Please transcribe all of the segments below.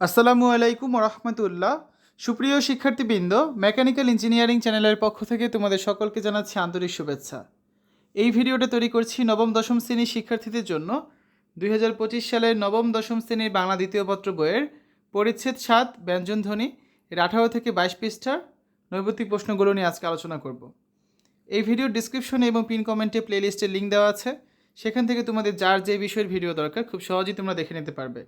আসসালামু আলাইকুম রহমতুল্লাহ সুপ্রিয় শিক্ষার্থীবৃন্দ, মেকানিক্যাল ইঞ্জিনিয়ারিং চ্যানেলের পক্ষ থেকে তোমাদের সকলকে জানাচ্ছি আন্তরিক শুভেচ্ছা। এই ভিডিওটা তৈরি করছি নবম, দশম শ্রেণির শিক্ষার্থীদের জন্য। দুই হাজার পঁচিশ সালের নবম, দশম শ্রেণির বাংলা দ্বিতীয় পত্র বইয়ের পরিচ্ছেদ সাত ব্যঞ্জনধ্বনি এর আঠারো থেকে বাইশ পৃষ্ঠার নৈবতিক প্রশ্নগুলো নিয়ে আজকে আলোচনা করব। এই ভিডিওর ডিসক্রিপশনে এবং পিন কমেন্টে প্লেলিস্টের লিঙ্ক দেওয়া আছে। সেখান থেকে তোমাদের যার যে বিষয়ের ভিডিও দরকার, খুব সহজেই তোমরা দেখে নিতে পারবে।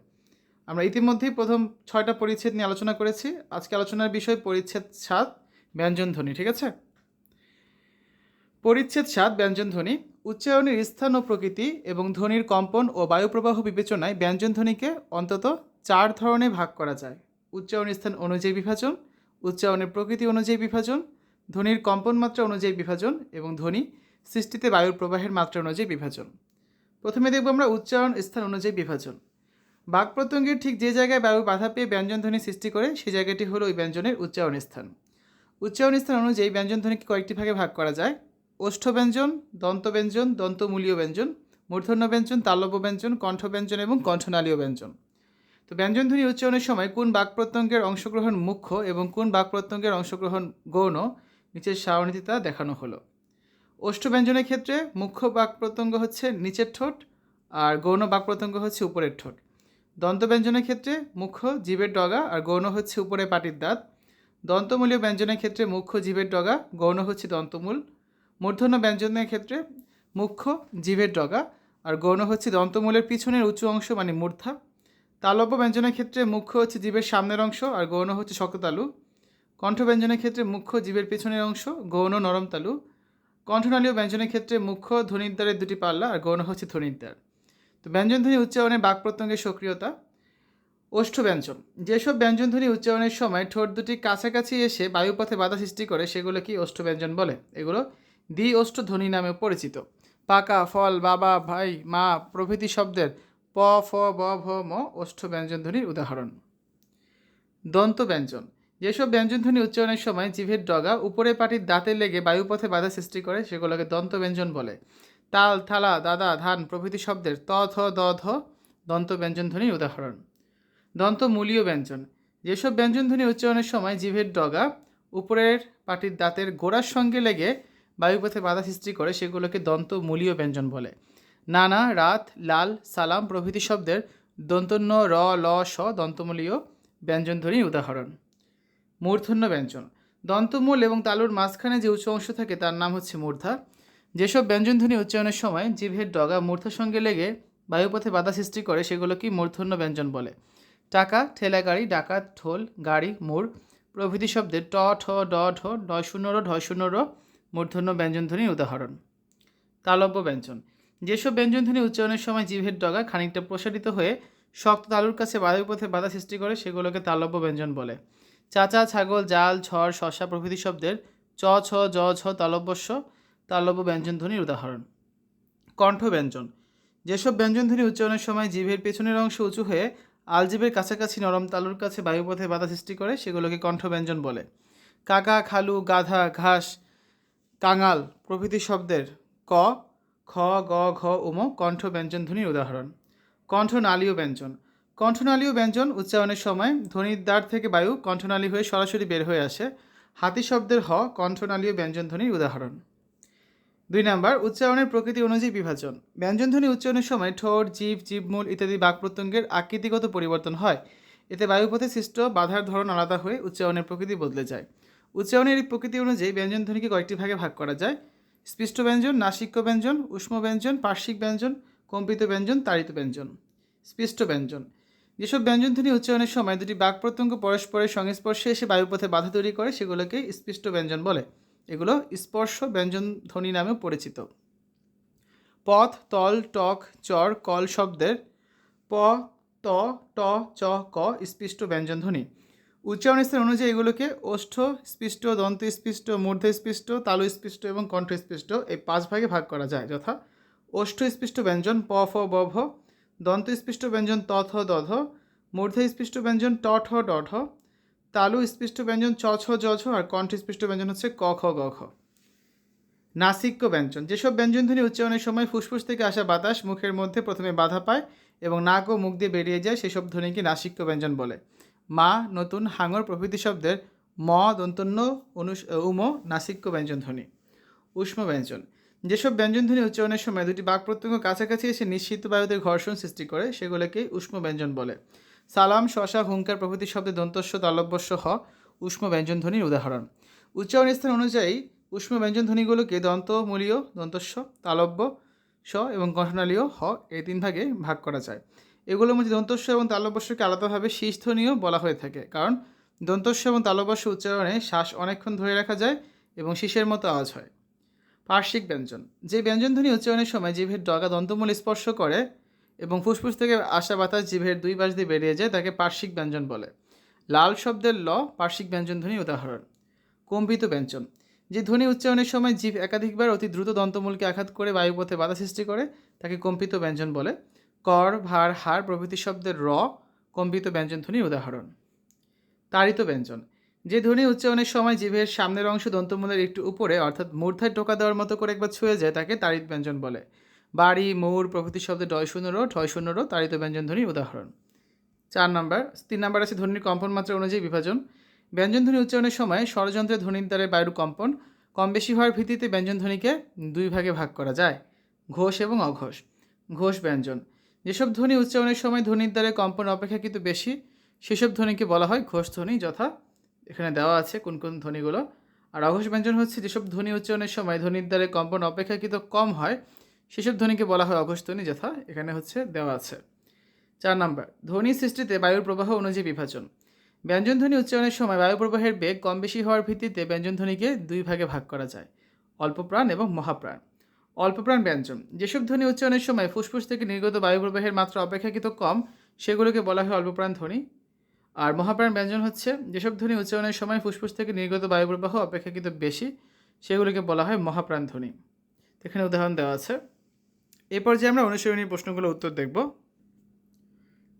আমরা ইতিমধ্যেই প্রথম ছয়টা পরিচ্ছেদ নিয়ে আলোচনা করেছি। আজকে আলোচনার বিষয় পরিচ্ছেদ সাত ব্যঞ্জনধ্বনি ঠিক আছে? পরিচ্ছেদ সাত ব্যঞ্জনধ্বনি উচ্চারণের স্থান ও প্রকৃতি এবং ধ্বনির কম্পন ও বায়ুপ্রবাহ বিবেচনায় ব্যঞ্জনধ্বনিকে অন্তত চার ধরনে ভাগ করা যায়। উচ্চারণ স্থান অনুযায়ী বিভাজন, উচ্চারণের প্রকৃতি অনুযায়ী বিভাজন, ধ্বনির কম্পন মাত্রা অনুযায়ী বিভাজন এবং ধ্বনি সৃষ্টিতে বায়ুর প্রবাহের মাত্রা অনুযায়ী বিভাজন। প্রথমে দেখব আমরা উচ্চারণ স্থান অনুযায়ী বিভাজন। বাক প্রত্যঙ্গের ঠিক যে জায়গায় বায়ু বাধা পেয়ে ব্যঞ্জনধ্বনি সৃষ্টি করে সেই জায়গাটি হলো ওই ব্যঞ্জনের উচ্চারণ স্থান। উচ্চারণ স্থান অনুযায়ী ব্যঞ্জনধ্বনিকে কয়েকটি ভাগে ভাগ করা যায়। ওষ্ঠ ব্যঞ্জন, দন্ত ব্যঞ্জন, দন্তমূলীয় ব্যঞ্জন, মূর্ধন্য ব্যঞ্জন, তালব্য ব্যঞ্জন, কণ্ঠ ব্যঞ্জন এবং কণ্ঠনালীয় ব্যঞ্জন। তো ব্যঞ্জনধ্বনি উচ্চারণের সময় কোন বাক প্রত্যঙ্গের অংশগ্রহণ মুখ্য এবং কোন বাক প্রত্যঙ্গের অংশগ্রহণ গৌণ, নিচের সারণীতে তা দেখানো হলো। ওষ্ঠ ব্যঞ্জনের ক্ষেত্রে মুখ্য বাক প্রত্যঙ্গ হচ্ছে নিচের ঠোঁট আর গৌণ বাক প্রত্যঙ্গ হচ্ছে উপরের ঠোঁট। দন্তব্যঞ্জনের ক্ষেত্রে মুখ্য জীবের ডগা আর গৌণ হচ্ছে উপরে পাটির দাঁত। দন্তমূলীয় ব্যঞ্জনের ক্ষেত্রে মুখ্য জীবের ডগা, গৌণ হচ্ছে দন্তমূল। মূর্ধন্য ব্যঞ্জনের ক্ষেত্রে মুখ্য জীবের ডগা আর গৌণ হচ্ছে দন্তমূলের পিছনের উঁচু অংশ মানে মূর্ধা। তালব্য ব্যঞ্জনের ক্ষেত্রে মুখ্য হচ্ছে জীবের সামনের অংশ আর গৌণ হচ্ছে শক্ততালু কণ্ঠ ব্যঞ্জনের ক্ষেত্রে মুখ্য জীবের পিছনের অংশ, গৌণ নরম তালু। কণ্ঠনালীয় ব্যঞ্জনের ক্ষেত্রে মুখ্য ধ্বনিদ্বারের দুটি পাল্লা আর গৌণ হচ্ছে ধ্বনিদ্বার। তো ব্যঞ্জনধ্বনি উচ্চারণে বাক প্রত্যঙ্গের সক্রিয়তা। ওষ্ঠ ব্যঞ্জন। যেসব ব্যঞ্জনধ্বনি উচ্চারণের সময় ঠোঁট দুটি কাছাকাছি এসে বায়ুপথে বাধা সৃষ্টি করে সেগুলো কি ওষ্ঠ ব্যঞ্জন বলে। এগুলো দ্বি ওষ্ঠ ধ্বনি নামে পরিচিত। পাকা, ফল, বাবা, ভাই, মা, প্রভৃতি শব্দের প, ফ, ব, ভ, ম ওষ্ঠ ব্যঞ্জনধ্বনির উদাহরণ। দন্ত ব্যঞ্জন। যেসব ব্যঞ্জনধ্বনি উচ্চারণের সময় জিভের ডগা উপরে পাটির দাঁতে লেগে বায়ুপথে বাধা সৃষ্টি করে, সেগুলোকে দন্ত ব্যঞ্জন বলে। তাল, থালা, দাদা, ধান প্রভৃতি শব্দের ত, থ, দ, ধ, দন্ত ব্যঞ্জনধ্বনির উদাহরণ। দন্তমূলীয় ব্যঞ্জন। যেসব ব্যঞ্জনধ্বনি উচ্চারণের সময় জিভের ডগা উপরের পাটির দাঁতের গোড়ার সঙ্গে লেগে বায়ুপথে বাধা সৃষ্টি করে, সেগুলোকে দন্তমূলীয় ব্যঞ্জন বলে। নানা, রাত, লাল, সালাম প্রভৃতি শব্দের দন্তন্য, র, ল, স দন্তমূলীয় ব্যঞ্জনধ্বনির উদাহরণ। মূর্ধন্য ব্যঞ্জন। দন্তমূল এবং তালুর মাঝখানে যে উচ্চ অংশ থাকে, তার নাম হচ্ছে মূর্ধা। যেসব ব্যঞ্জনধ্বনি উচ্চারণের সময় জিভের ডগা মূর্ধার সঙ্গে লেগে বায়ুপথে বাধা সৃষ্টি করে সেগুলোকেই মূর্ধন্য ব্যঞ্জন বলে? টাকা ঠেলা গাড়ি ডাকাত, ঢোল, গাড়ি, মোড় প্রভৃতি শব্দের ট, ঠ, ড, ঢ ডয় শূন্য র ঢয় শূন্য র মূর্ধন্য ব্যঞ্জনধ্বনির উদাহরণ। তালব্য ব্যঞ্জন। যেসব ব্যঞ্জনধ্বনি উচ্চারণের সময় জিভের ডগা খানিকটা প্রসারিত হয়ে শক্ত তালুর কাছে বায়ুপথে বাধা সৃষ্টি করে, সেগুলোকে তালব্য ব্যঞ্জন বলে। চাচা ছাগল, জাল, ঝড়, শশা প্রভৃতি শব্দের চ, ছ, জ ছ তালব্যস্য তালব্য ব্যঞ্জনধ্বনির উদাহরণ। কণ্ঠ ব্যঞ্জন। যেসব ব্যঞ্জনধ্বনি উচ্চারণের সময় জিভের পেছনের অংশ উঁচু হয়ে আলজিভের কাছাকাছি নরম তালুর কাছে বায়ুপথে বাধা সৃষ্টি করে, সেগুলোকে কণ্ঠ ব্যঞ্জন বলে। কাকা, খালু, গাধা, ঘাস, কাঙাল প্রভৃতি শব্দের ক, খ, গ, ঘ, উম, কণ্ঠ ব্যঞ্জনধ্বনির উদাহরণ। কণ্ঠনালীয় ব্যঞ্জন। কণ্ঠনালীয় ব্যঞ্জন উচ্চারণের সময় ধ্বনির দ্বার থেকে বায়ু কণ্ঠনালী হয়ে সরাসরি বের হয়ে আসে। হাতি শব্দের হ কণ্ঠনালীয় ব্যঞ্জনধ্বনির উদাহরণ। দুই নাম্বার, উচ্চারণের প্রকৃতি অনুযায়ী বিভাজন। ব্যঞ্জনধ্বনি উচ্চারণের সময় ঠোঁট জীব জীবমূল ইত্যাদি বাক প্রত্যঙ্গের আকৃতিগত পরিবর্তন হয়। এতে বায়ুপথে সৃষ্ট বাধার ধরন আলাদা হয়ে উচ্চারণের প্রকৃতি বদলে যায়। উচ্চারণের এই প্রকৃতি অনুযায়ী ব্যঞ্জনধ্বনিকে কয়েকটি ভাগে ভাগ করা যায়। স্পৃষ্ট ব্যঞ্জন, নাসিক্য ব্যঞ্জন, উষ্ম ব্যঞ্জন, পার্শ্বিক ব্যঞ্জন, কম্পিত ব্যঞ্জন, তাড়িত ব্যঞ্জন। স্পৃষ্ট ব্যঞ্জন। যেসব ব্যঞ্জনধ্বনি উচ্চারণের সময় দুটি বাক প্রত্যঙ্গ পরস্পরের সংস্পর্শে এসে বায়ুপথে বাধা তৈরি করে, সেগুলোকে স্পৃষ্ট ব্যঞ্জন বলে। এগুলো স্পর্শ ব্যঞ্জন ধ্বনি নামেও পরিচিত। পথ, তল, টক, চর, কল শব্দের প, ত, ট, চ, ক স্পৃষ্ট ব্যঞ্জন ধ্বনি। উচ্চারণ স্থান অনুযায়ী এগুলোকে ওষ্ঠ স্পৃষ্ট, দন্ত স্পৃষ্ট, মূর্ধ স্পৃষ্ট, তালু স্পৃষ্ট এবং কণ্ঠ স্পৃষ্ট এই পাঁচ ভাগে ভাগ করা যায় যথা ওষ্ঠ স্পৃষ্ট ব্যঞ্জন প, ফ, ব, ভ, দন্ত স্পৃষ্ট ব্যঞ্জন ত, থ, দ মূর্ধ স্পৃষ্ট ব্যঞ্জন ট, ঠ, ড, ঢ তালু স্পৃষ্ট ব্যঞ্জন, চ ছ জ ছ আর কণ্ঠ স্পৃষ্ট ব্যঞ্জন হচ্ছে ক, খ, গ, খ। নাসিক্য ব্যঞ্জন, যেসব ব্যঞ্জনধ্বনি উচ্চারণের সময় ফুসফুস থেকে আসা বাতাস মুখের মধ্যে প্রথমে বাধা পায় এবং নাক ও মুখ দিয়ে বেরিয়ে যায়, সেসব ধ্বনিকে নাসিক্য ব্যঞ্জন বলে। মা, নতুন হাঙর প্রভৃতি শব্দের ম, দন্তন্য, অনুস উম নাসিক্য ব্যঞ্জন ধ্বনি উষ্ম ব্যঞ্জন, যেসব ব্যঞ্জনধ্বনি উচ্চারণের সময় দুটি বাক প্রত্যঙ্গ কাছাকাছি এসে নিশ্চিত বায়ুতে ঘর্ষণ সৃষ্টি করে সেগুলোকেই উষ্ম ব্যঞ্জন বলে। সালাম, শশা হুঙ্কার প্রভৃতি শব্দে দন্তস্ব তালব্যস্য হ, উষ্ম ব্যঞ্জনধ্বনির উদাহরণ। উচ্চারণ স্থান অনুযায়ী উষ্ম ব্যঞ্জনধ্বনিগুলোকে দন্তমূলীয় দন্তস্ব, তালব্য, স এবং কণ্ঠনালীয় হ এই তিন ভাগে ভাগ করা যায়। এগুলোর মধ্যে দন্তস্ব এবং তালব্যস্যকে আলাদাভাবে শীর্ষধ্বনিও বলা হয়ে থাকে, কারণ দন্তস্ব এবং তালব্যস্য উচ্চারণে শ্বাস অনেকক্ষণ ধরে রাখা যায় এবং শীষের মতো আওয়াজ হয়। পার্শ্বিক ব্যঞ্জন। যে ব্যঞ্জনধ্বনি উচ্চারণের সময় জিভের ডগা দন্তমূল স্পর্শ করে এবং ফুসফুস থেকে আসা বাতাস জিভের দুই পাশ দিয়ে বেরিয়ে যায়, তাকে পার্শ্বিক ব্যঞ্জন বলে। লাল শব্দের ল, পার্শ্বিক ব্যঞ্জনধ্বনি উদাহরণ। কম্পিত ব্যঞ্জন। যে ধ্বনি উচ্চারণের সময় জিভ একাধিকবার অতি দ্রুত দন্তমূলকে আঘাত করে বায়ুপথে বাধা সৃষ্টি করে, তাকে কম্পিত ব্যঞ্জন বলে। কর, ভার, হার প্রভৃতি শব্দের র, কম্পিত ব্যঞ্জন ব্যঞ্জনধ্বনির উদাহরণ। তাড়িত ব্যঞ্জন। যে ধ্বনি উচ্চারণের সময় জিভের সামনের অংশ দন্তমূলের একটু উপরে, অর্থাৎ মূর্ধায় টোকা দেওয়ার মতো করে একবার ছুঁয়ে যায়, তাকে তাড়িত ব্যঞ্জন বলে। বাড়ি মৌর প্রভৃতি শব্দে ডয় শূন্যরও ঠয় শূন্যরও তাড়িত ব্যঞ্জন ধ্বনির উদাহরণ। চার নম্বর, তিন নম্বর আছে ধ্বনির কম্পন মাত্রা অনুযায়ী বিভাজন। ব্যঞ্জন ধ্বনি উচ্চারণের সময় ষড়যন্ত্রের ধ্বনির দ্বারা বায়ুর কম্পন, কম বেশি হওয়ার ভিত্তিতে ব্যঞ্জন ধ্বনিকে দুই ভাগে ভাগ করা যায়, ঘোষ এবং অঘোষ। ঘোষ ব্যঞ্জন। যেসব ধ্বনি উচ্চারণের সময় ধ্বনির দ্বারা কম্পন অপেক্ষাকৃত বেশি, সেসব ধ্বনিকে বলা হয় ঘোষ ধ্বনি, যথা এখানে দেওয়া আছে কোন কোন ধ্বনিগুলো। আর অঘোষ ব্যঞ্জন হচ্ছে যেসব ধ্বনি উচ্চারণের সময় ধ্বনির দ্বারা কম্পন অপেক্ষাকৃত কম হয় সেসব ধ্বনিকে বলা হয় অঘোষ ধ্বনি, যথা এখানে হচ্ছে দেওয়া আছে। চার নম্বর, ধ্বনি সৃষ্টিতে বায়ুর প্রবাহ অনুযায়ী বিভাজন। ব্যঞ্জনধ্বনি উচ্চারণের সময় বায়ু প্রবাহের বেগ কম বেশি হওয়ার ভিত্তিতে ব্যঞ্জনধ্বনিকে দুই ভাগে ভাগ করা যায়, অল্পপ্রাণ এবং মহাপ্রাণ। অল্পপ্রাণ ব্যঞ্জন, যেসব ধ্বনি উচ্চারণের সময় ফুসফুস থেকে নির্গত বায়ু প্রবাহের মাত্রা অপেক্ষাকৃত কম, সেগুলোকে বলা হয় অল্পপ্রাণ ধ্বনি। আর মহাপ্রাণ ব্যঞ্জন হচ্ছে, যেসব ধ্বনি উচ্চারণের সময় ফুসফুস থেকে নির্গত বায়ু প্রবাহ অপেক্ষাকৃত বেশি, সেগুলোকে বলা হয় মহাপ্রাণ ধ্বনি। এখানে উদাহরণ দেওয়া আছে। এই পর্যায়ে আমরা অনুসরণী প্রশ্নগুলোর উত্তর দেখব।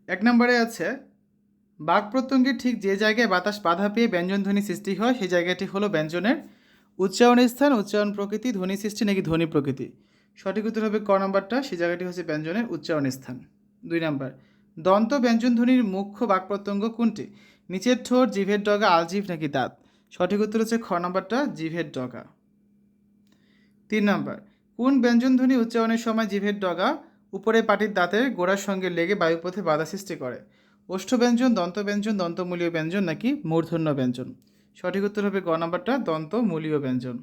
এক নম্বরে আছে, বাক প্রত্যঙ্গের ঠিক যে জায়গায় বাতাস বাধা পেয়ে ব্যঞ্জনধ্বনি সৃষ্টি হয়, সেই জায়গাটি হলো ব্যঞ্জনের উচ্চারণের স্থান, উচ্চারণ প্রকৃতি, ধ্বনি সৃষ্টি নাকি ধ্বনি প্রকৃতি। সঠিক উত্তর হবে ক নম্বরটা, সেই জায়গাটি হচ্ছে ব্যঞ্জনের উচ্চারণের স্থান। দুই নম্বর, দন্ত ব্যঞ্জনধ্বনির মুখ্য বাক প্রত্যঙ্গ কোনটি? নিচের ঠোঁট, জিভের ডগা, আলজিভ নাকি দাঁত? সঠিক উত্তর হচ্ছে খ নম্বরটা, জিভের ডগা। তিন নম্বর কোন ব্যঞ্জনধ্বনি উচ্চারণের সময় জিভের ডগা উপরে পাটির দাঁতের গোড়ার সঙ্গে লেগে বায়ুপথে বাধা সৃষ্টি করে। ওষ্ঠ ব্যঞ্জন দন্ত ব্যঞ্জন দন্তমূলীয় ব্যঞ্জন নাকি মূর্ধন্য ব্যঞ্জন? সঠিক উত্তর হবে গ নাম্বারটা, দন্তমূলীয় ব্যঞ্জন।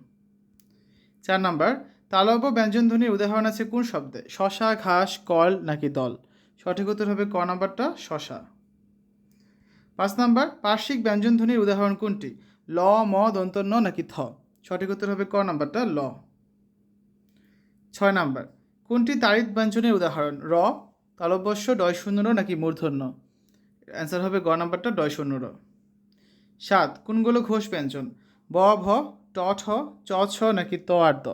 চার নাম্বার, তালব্য ব্যঞ্জনধ্বনির উদাহরণ আছে কোন শব্দে? শশা, ঘাস, কল নাকি দল? সঠিক উত্তর হবে ক নাম্বারটা, শশা। পাঁচ নাম্বার পার্শ্বিক ব্যঞ্জনধ্বনির উদাহরণ কোনটি? ল, ম, দন্তন্য নাকি থ? সঠিক উত্তর হবে ক নাম্বারটা, ল। ছয় নাম্বার। কোনটি তাড়িত ব্যঞ্জনের উদাহরণ? র, তালব্যস্য, ডয় শূন্য র নাকি মূর্ধন্য? অ্যান্সার হবে গ নাম্বারটা, ডয় শূন্য র। সাত, কোনগুলো ঘোষ ব্যঞ্জন? ব, ভ, ট, ঠ, চ, ছ নাকি ত আর দ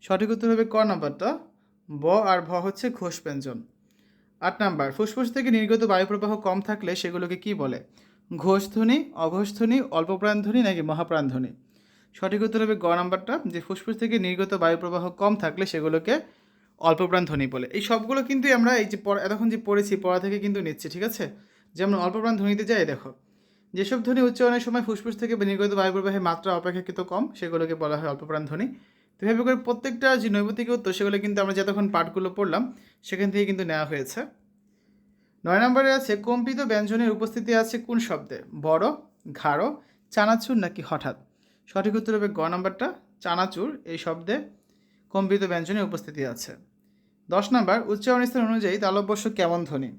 সঠিক উত্তর হবে ক নাম্বারটা। ব আর ভ হচ্ছে ঘোষ ব্যঞ্জন। আট নাম্বার, ফুসফুস থেকে নির্গত বায়ুপ্রবাহ কম থাকলে সেগুলোকে কি বলে? ঘোষধ্বনি, অঘোষধ্বনি অঘোষ ধ্বনি অল্পপ্রাণ ধ্বনি নাকি মহাপ্রাণ ধ্বনি সঠিক উত্তর হবে গ নাম্বারটা, যে ফুসফুস থেকে নির্গত বায়ু প্রবাহ কম থাকলে সেগুলোকে অল্পপ্রাণ ধ্বনি বলে। এই সবগুলো কিন্তু আমরা এই যে এতক্ষণ যে পড়েছি, পড়া থেকে কিন্তু নিচ্ছি, ঠিক আছে? যেমন অল্পপ্রাণ ধ্বনিতে যাই, দেখো। যেসব ধ্বনি উচ্চারণের সময় ফুসফুস থেকে নির্গত বায়ু প্রবাহের মাত্রা অপেক্ষাকৃত কম, সেগুলোকে বলা হয় অল্পপ্রাণ ধ্বনি। তো এভাবে করে প্রত্যেকটা যে নৈবতিক উত্তর, সেগুলো কিন্তু আমরা যতক্ষণ পাঠগুলো পড়লাম, সেখান থেকে কিন্তু নেওয়া হয়েছে। নয় নম্বরে আছে, কম্পিত ব্যঞ্জনের উপস্থিতি আছে কোন শব্দে? বড়, ঘাড়ো, চানাচুর নাকি হঠাৎ? সঠিক উত্তর হবে গ নম্বরটা, চানাচুর, এই শব্দে কম্পিত ব্যঞ্জনে উপস্থিতি আছে। দশ নম্বর উচ্চারণ স্থান অনুযায়ী তালব্যস্য কেমন ধ্বনি?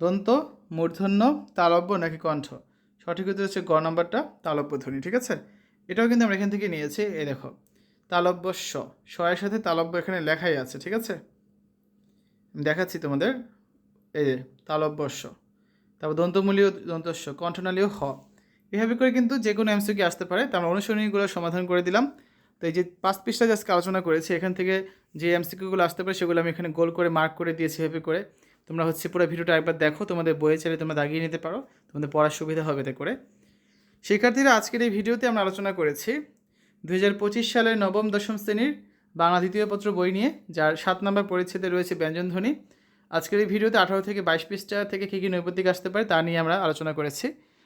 দন্ত, মূর্ধন্য, তালব্য নাকি কণ্ঠ? সঠিক উত্তর হচ্ছে গ নম্বরটা, তালব্য ধ্বনি, ঠিক আছে? এটাও কিন্তু আমরা এখান থেকে নিয়েছি এ দেখো। তালব্য স সাথে তালব্য এখানে লেখাই আছে, ঠিক আছে? দেখাচ্ছি তোমাদের, এই যে তালব্যস্য তারপর দন্তমূলীয় দন্তস্য কণ্ঠনালীয় হ। এভাবে করে কিন্তু যে কোনো এমসিকিউ আসতে পারে। তো আমরা অনুসরণীগুলো সমাধান করে দিলাম। তো এই যে পাঁচ পৃষ্ঠা আজকে আলোচনা করেছি, এখান থেকে যে এমসিকিউগুলো আসতে পারে, সেগুলো আমি এখানে গোল করে মার্ক করে দিয়েছি এভাবে করে। তোমরা হচ্ছে পুরো ভিডিওটা একবার দেখো, তোমাদের বইয়ে চাইলে তোমরা দাগিয়ে নিতে পারো, তোমাদের পড়ার সুবিধা হবে এতে করে। শিক্ষার্থীরা, আজকের এই ভিডিওতে আমরা আলোচনা করেছি দু হাজার পঁচিশ সালের নবম, দশম শ্রেণির বাংলা দ্বিতীয় পত্র বই নিয়ে, যার সাত নম্বর পরিচ্ছেদে রয়েছে ব্যঞ্জনধ্বনি। আজকের এই ভিডিওতে আঠারো থেকে বাইশ পৃষ্ঠা থেকে কী কী নৈপতিক আসতে পারে তা নিয়ে আমরা আলোচনা করেছি।